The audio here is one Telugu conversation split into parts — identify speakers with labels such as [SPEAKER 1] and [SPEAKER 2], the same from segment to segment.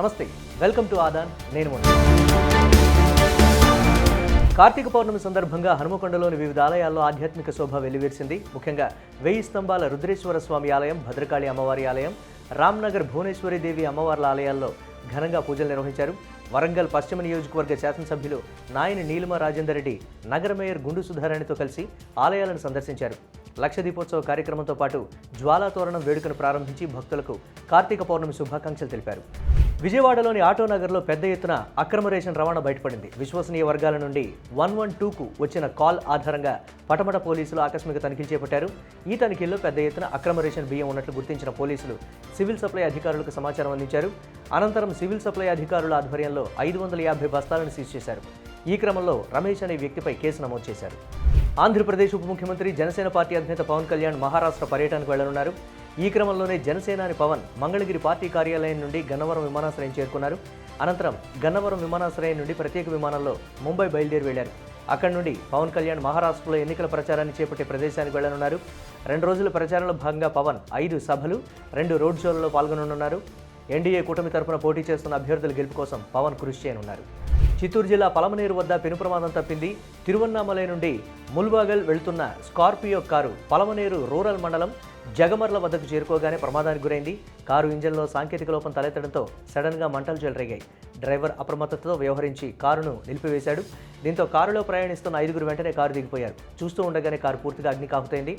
[SPEAKER 1] నమస్తే వెల్కమ్ టు ఆదాన్ నేను కార్తీక పౌర్ణమి సందర్భంగా హనుమకొండలోని వివిధ ఆలయాల్లో ఆధ్యాత్మిక శోభ వెల్లివిరిసింది. ముఖ్యంగా వెయ్యి స్తంభాల రుద్రేశ్వర స్వామి ఆలయం భద్రకాళి అమ్మవారి ఆలయం రామ్నగర్ భువనేశ్వరి దేవి అమ్మవార్ల ఆలయాల్లో ఘనంగా పూజలు నిర్వహించారు. వరంగల్ పశ్చిమ నియోజకవర్గ శాసనసభ్యులు నాయని నీలిమ రాజేందర్ రెడ్డి నగర మేయర్ గుండు సుధారాణితో కలిసి ఆలయాలను సందర్శించారు. లక్ష దీపోత్సవ కార్యక్రమంతో పాటు జ్వాలా తోరణం వేడుకను ప్రారంభించి భక్తులకు కార్తీక పౌర్ణమి శుభాకాంక్షలు తెలిపారు. విజయవాడలోని ఆటో నగర్లో పెద్ద ఎత్తున అక్రమ రేషన్ రవాణా బయటపడింది. విశ్వసనీయ వర్గాల నుండి వన్ వన్ టూకు వచ్చిన కాల్ ఆధారంగా పటమట పోలీసులు ఆకస్మిక తనిఖీలు చేపట్టారు. ఈ తనిఖీల్లో పెద్ద ఎత్తున అక్రమ రేషన్ బియ్యం ఉన్నట్లు గుర్తించిన పోలీసులు సివిల్ సప్లై అధికారులకు సమాచారం అందించారు. అనంతరం సివిల్ సప్లై అధికారుల ఆధ్వర్యంలో ఐదు వందల యాభై బస్తాలను సీజ్ చేశారు. ఈ క్రమంలో రమేష్ అనే వ్యక్తిపై కేసు నమోదు చేశారు. ఆంధ్రప్రదేశ్ ఉప ముఖ్యమంత్రి జనసేన పార్టీ అధినేత పవన్ కళ్యాణ్ మహారాష్ట్ర పర్యటనకు వెళ్ళనున్నారు. ఈ క్రమంలోనే జనసేనాని పవన్ మంగళగిరి పార్టీ కార్యాలయం నుండి గన్నవరం విమానాశ్రయం చేరుకున్నారు. అనంతరం గన్నవరం విమానాశ్రయం నుండి ప్రత్యేక విమానంలో ముంబై బయలుదేరి వెళ్ళారు అక్కడి నుండి పవన్ కళ్యాణ్ మహారాష్ట్రలో ఎన్నికల ప్రచారాన్ని చేపట్టే ప్రదేశానికి వెళ్ళనున్నారు రెండు రోజుల ప్రచారంలో భాగంగా పవన్ ఐదు సభలు రెండు రోడ్ షోలలో పాల్గొననున్నారు. ఎన్డీఏ కూటమి తరపున పోటీ చేస్తున్న అభ్యర్థుల గెలుపు కోసం పవన్ కృషి చేయనున్నారు. చిత్తూరు జిల్లా పలమనేరు వద్ద పెను ప్రమాదం తప్పింది. తిరువన్నామలై నుండి ముల్బాగల్ వెళ్తున్న స్కార్పియో కారు పలమనేరు రూరల్ మండలం జగమర్ల వద్దకు చేరుకోగానే ప్రమాదానికి గురైంది. కారు ఇంజన్లో సాంకేతిక లోపం తలెత్తడంతో సడన్గా మంటలు చెలరేగాయి. డ్రైవర్ అప్రమత్తతతో వ్యవహరించి కారును నిలిపివేశాడు. దీంతో కారులో ప్రయాణిస్తున్న ఐదుగురు వెంటనే కారు దిగిపోయారు. చూస్తూ ఉండగానే కారు పూర్తిగా అగ్నికాహుతైంది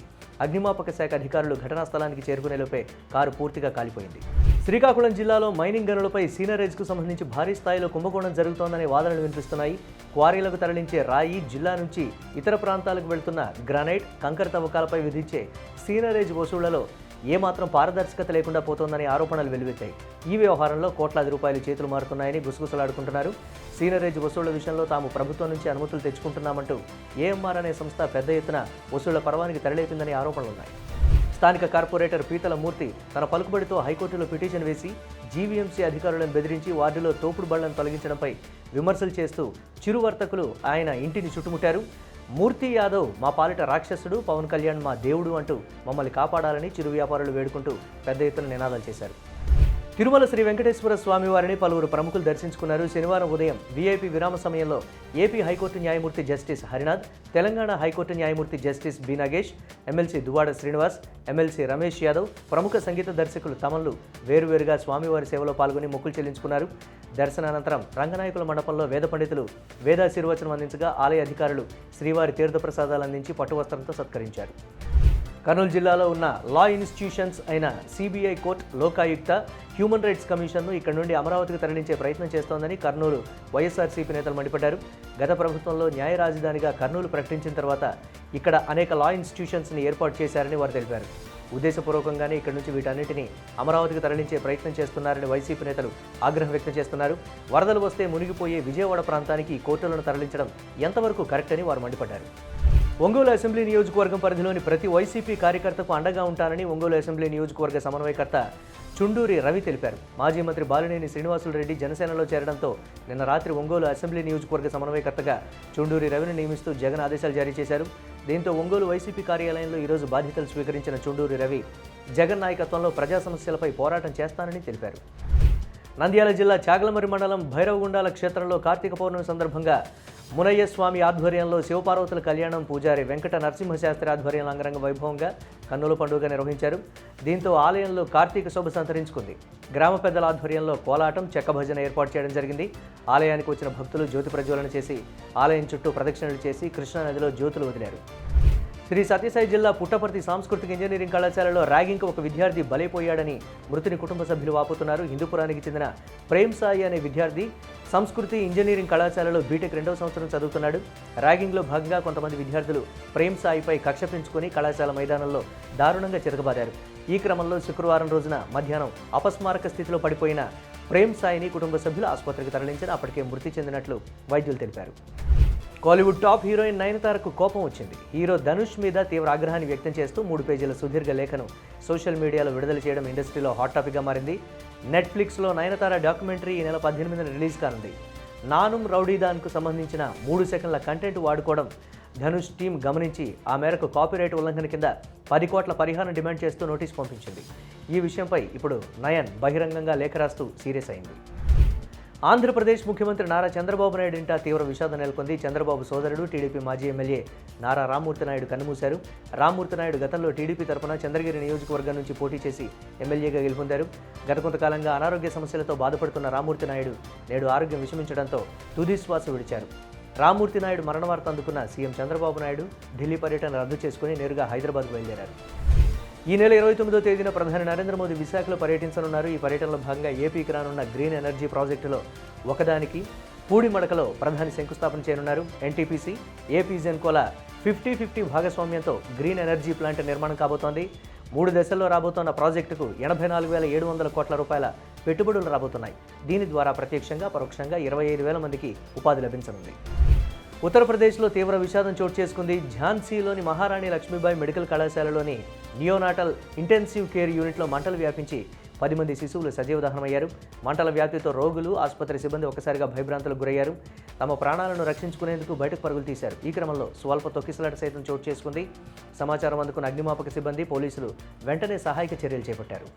[SPEAKER 1] అగ్నిమాపక శాఖ అధికారులు ఘటనా స్థలానికి చేరుకునేలోపే కారు పూర్తిగా కాలిపోయింది. శ్రీకాకుళం జిల్లాలో మైనింగ్ గనులపై సీనరేజ్కు సంబంధించి భారీ స్థాయిలో కుంభకోణం జరుగుతోందనే వాదనలు వినిపిస్తున్నాయి. క్వారీలకు తరలించే రాయి జిల్లా నుంచి ఇతర ప్రాంతాలకు వెళ్తున్న గ్రానైట్ కంకర తవ్వకాలపై విధించే సీనరేజ్ వసూళ్ళలో ఏమాత్రం పారదర్శకత లేకుండా పోతోందనే ఆరోపణలు వెలువెత్తాయి. ఈ వ్యవహారంలో కోట్లాది రూపాయలు చేతులు మారుతున్నాయని గుసగుసలాడుకుంటున్నారు. సీనరేజ్ వసూళ్ళ విషయంలో తాము ప్రభుత్వం నుంచి అనుమతులు తెచ్చుకుంటున్నామంటూ ఏఎంఆర్ అనే సంస్థ పెద్ద ఎత్తున వసూళ్ళ పర్వానికి తెరలేపిందనే ఆరోపణలున్నాయి స్థానిక కార్పొరేటర్ పీతల మూర్తి తన పలుకుబడితో హైకోర్టులో పిటిషన్ వేసి జీవీఎంసీ అధికారులను బెదిరించి వార్డులో తోపుడు బళ్ళను తొలగించడంపై విమర్శలు చేస్తూ చిరు వర్తకులు ఆయన ఇంటిని చుట్టుముట్టారు. మూర్తి యాదవ్ మా పాలిట రాక్షసుడు పవన్ కళ్యాణ్ మా దేవుడు అంటూ మమ్మల్ని కాపాడాలని చిరు వ్యాపారులు వేడుకుంటూ పెద్ద ఎత్తున నినాదాలు చేశారు. తిరుమల శ్రీ వెంకటేశ్వర స్వామి వారిని పలువురు ప్రముఖులు దర్శించుకున్నారు. శనివారం ఉదయం వీఐపీ విరామ సమయంలో ఏపీ హైకోర్టు న్యాయమూర్తి justice Harinath Telangana high court న్యాయమూర్తి justice B Nagesh MLC Duvvada Srinivas MLC Ramesh Yadav ప్రముఖ సంగీత దర్శకులు తమన్లు వేరువేరుగా స్వామివారి సేవలో పాల్గొని మొక్కులు చెల్లించుకున్నారు. దర్శనానంతరం రంగనాయకుల మండపంలో వేద పండితులు వేదాశీర్వచనం అందించగా ఆలయ అధికారులు శ్రీవారి తీర్థప్రసాదాలు అందించి పట్టువస్త్రంతో సత్కరించారు. కర్నూలు జిల్లాలో ఉన్న లా ఇన్స్టిట్యూషన్స్ అయిన CBI court Lokayukta human rights కమిషన్ను ఇక్కడ నుండి అమరావతికి తరలించే ప్రయత్నం చేస్తోందని కర్నూలు వైఎస్ఆర్సీపీ నేతలు మండిపడ్డారు. గత ప్రభుత్వంలో న్యాయ రాజధానిగా కర్నూలు ప్రకటించిన తర్వాత ఇక్కడ అనేక లా ఇన్స్టిట్యూషన్స్ని ఏర్పాటు చేశారని వారు తెలిపారు. ఉద్దేశపూర్వకంగానే ఇక్కడ నుంచి వీటన్నిటిని అమరావతికి తరలించే ప్రయత్నం చేస్తున్నారని వైసీపీ నేతలు ఆగ్రహం వ్యక్తం చేస్తున్నారు. వరదలు వస్తే మునిగిపోయే విజయవాడ ప్రాంతానికి ఈ కోర్టులను తరలించడం ఎంతవరకు కరెక్ట్ అని వారు మండిపడ్డారు. ఒంగోలు అసెంబ్లీ నియోజకవర్గం పరిధిలోని ప్రతి వైసీపీ కార్యకర్తకు అండగా ఉంటానని ఒంగోలు అసెంబ్లీ నియోజకవర్గ సమన్వయకర్త చుండూరి రవి తెలిపారు. మాజీ మంత్రి బాలినేని శ్రీనివాసులు రెడ్డి జనసేనలో చేరడంతో నిన్న రాత్రి ఒంగోలు అసెంబ్లీ నియోజకవర్గ సమన్వయకర్తగా చుండూరి రవిని నియమిస్తూ జగన్ ఆదేశాలు జారీ చేశారు. దీంతో ఒంగోలు వైసీపీ కార్యాలయంలో ఈరోజు బాధ్యతలు స్వీకరించిన చుండూరి రవి జగన్ నాయకత్వంలో ప్రజా సమస్యలపై పోరాటం చేస్తానని తెలిపారు. నంద్యాల జిల్లా చాగలమరి మండలం భైరవగుండాల క్షేత్రంలో కార్తీక పౌర్ణమి సందర్భంగా మునయ్య స్వామి ఆధ్వర్యంలో శివపార్వతుల కళ్యాణం పూజారి వెంకట నరసింహశాస్త్రి ఆధ్వర్యంలో అంగరంగ వైభవంగా కన్నుల పండుగ నిర్వహించారు. దీంతో ఆలయంలో కార్తీక శోభ సంతరించుకుంది. గ్రామ పెద్దల ఆధ్వర్యంలో కోలాటం చెక్క భజన ఏర్పాటు చేయడం జరిగింది. ఆలయానికి వచ్చిన భక్తులు జ్యోతి ప్రజ్వలన చేసి ఆలయం చుట్టూ ప్రదక్షిణలు చేసి కృష్ణానదిలో జ్యోతులు వదిలారు. శ్రీ సత్యసాయి జిల్లా పుట్టపర్తి సాంస్కృతిక ఇంజనీరింగ్ కళాశాలలో ర్యాగింగ్కు ఒక విద్యార్థి బలైపోయాడని మృతుని కుటుంబ సభ్యులు వాపోతున్నారు. హిందూపురానికి చెందిన ప్రేమ్ సాయి అనే విద్యార్థి సంస్కృతి ఇంజనీరింగ్ కళాశాలలో బీటెక్ రెండవ సంవత్సరం చదువుతున్నాడు. ర్యాగింగ్లో భాగంగా కొంతమంది విద్యార్థులు ప్రేమ్ సాయిపై కక్ష పెంచుకొని కళాశాల మైదానంలో దారుణంగా చిరగబారారు ఈ క్రమంలో శుక్రవారం రోజున మధ్యాహ్నం అపస్మారక స్థితిలో పడిపోయిన ప్రేమ్ సాయిని కుటుంబ సభ్యులు ఆసుపత్రికి తరలించిన అప్పటికే మృతి చెందినట్లు వైద్యులు తెలిపారు. కాలీవుడ్ టాప్ హీరోయిన్ నయనతారకు కోపం వచ్చింది. హీరో ధనుష్ మీద తీవ్ర ఆగ్రహాన్ని వ్యక్తం చేస్తూ మూడు పేజీల సుదీర్ఘ లేఖను సోషల్ మీడియాలో విడుదల చేయడం ఇండస్ట్రీలో హాట్ టాపిక్గా మారింది. నెట్ఫ్లిక్స్లో నయనతార డాక్యుమెంటరీ ఈ నెల పద్దెనిమిదిన రిలీజ్ కానుంది. నానుం రౌడీదాన్కు సంబంధించిన మూడు సెకండ్ల కంటెంట్ వాడుకోవడం ధనుష్ టీం గమనించి ఆ మేరకు కాపీరైట్ ఉల్లంఘన కింద పది కోట్ల పరిహారం డిమాండ్ చేస్తూ నోటీస్ పంపించింది. ఈ విషయంపై ఇప్పుడు నయన్ బహిరంగంగా లేఖ రాస్తూ సీరియస్ అయింది. ఆంధ్రప్రదేశ్ ముఖ్యమంత్రి నారా చంద్రబాబు నాయుడు ఇంట తీవ్ర విషాదం నెలకొంది. చంద్రబాబు సోదరుడు టీడీపీ మాజీ ఎమ్మెల్యే నారా రామ్మూర్తి నాయుడు కన్నుమూశారు. రామ్మూర్తి నాయుడు గతంలో టీడీపీ తరఫున చంద్రగిరి నియోజకవర్గం నుంచి పోటీ చేసి ఎమ్మెల్యేగా గెలుపొందారు. గత కొంతకాలంగా అనారోగ్య సమస్యలతో బాధపడుతున్న రామ్మూర్తి నాయుడు నేడు ఆరోగ్యం విషమించడంతో తుది శ్వాస విడిచారు. రామ్మూర్తి నాయుడు మరణ వార్త అందుకున్న సీఎం చంద్రబాబు నాయుడు ఢిల్లీ పర్యటన రద్దు చేసుకుని నేరుగా హైదరాబాద్ బయలుదేరారు. ఈ నెల ఇరవై తొమ్మిదో తేదీన ప్రధాని నరేంద్ర మోదీ విశాఖలో పర్యటించనున్నారు. ఈ పర్యటనలో భాగంగా ఏపీకి రానున్న గ్రీన్ ఎనర్జీ ప్రాజెక్టులో ఒకదానికి పూడిమడకలో ప్రధాని శంకుస్థాపన చేయనున్నారు. ఎన్టీపీసీ ఏపీ జెన్కోల ఫిఫ్టీ ఫిఫ్టీ భాగస్వామ్యంతో గ్రీన్ ఎనర్జీ ప్లాంట్ నిర్మాణం కాబోతోంది. మూడు దశల్లో రాబోతున్న ప్రాజెక్టుకు ఎనభై నాలుగు వేల ఏడు వందల కోట్ల రూపాయల పెట్టుబడులు రాబోతున్నాయి. దీని ద్వారా ప్రత్యక్షంగా పరోక్షంగా ఇరవై ఐదు వేల మందికి ఉపాధి లభించనుంది. ఉత్తరప్రదేశ్లో తీవ్ర విషాదం చోటు చేసుకుంది ఝాన్సీలోని మహారాణి లక్ష్మీబాయి మెడికల్ కళాశాలలోని నియోనాటల్ ఇంటెన్సివ్ కేర్ యూనిట్లో మంటలు వ్యాపించి పది మంది శిశువులు సజీవ దహనమయ్యారు మంటల వ్యాప్తితో రోగులు ఆసుపత్రి సిబ్బంది ఒక్కసారిగా భయభ్రాంతులకు గురయ్యారు. తమ ప్రాణాలను రక్షించుకునేందుకు బయటకు పరుగులు తీశారు. ఈ క్రమంలో స్వల్ప తొక్కిసలాట సైతం చోటు చేసుకుంది. సమాచారం అందుకున్న అగ్నిమాపక సిబ్బంది పోలీసులు వెంటనే సహాయక చర్యలు చేపట్టారు.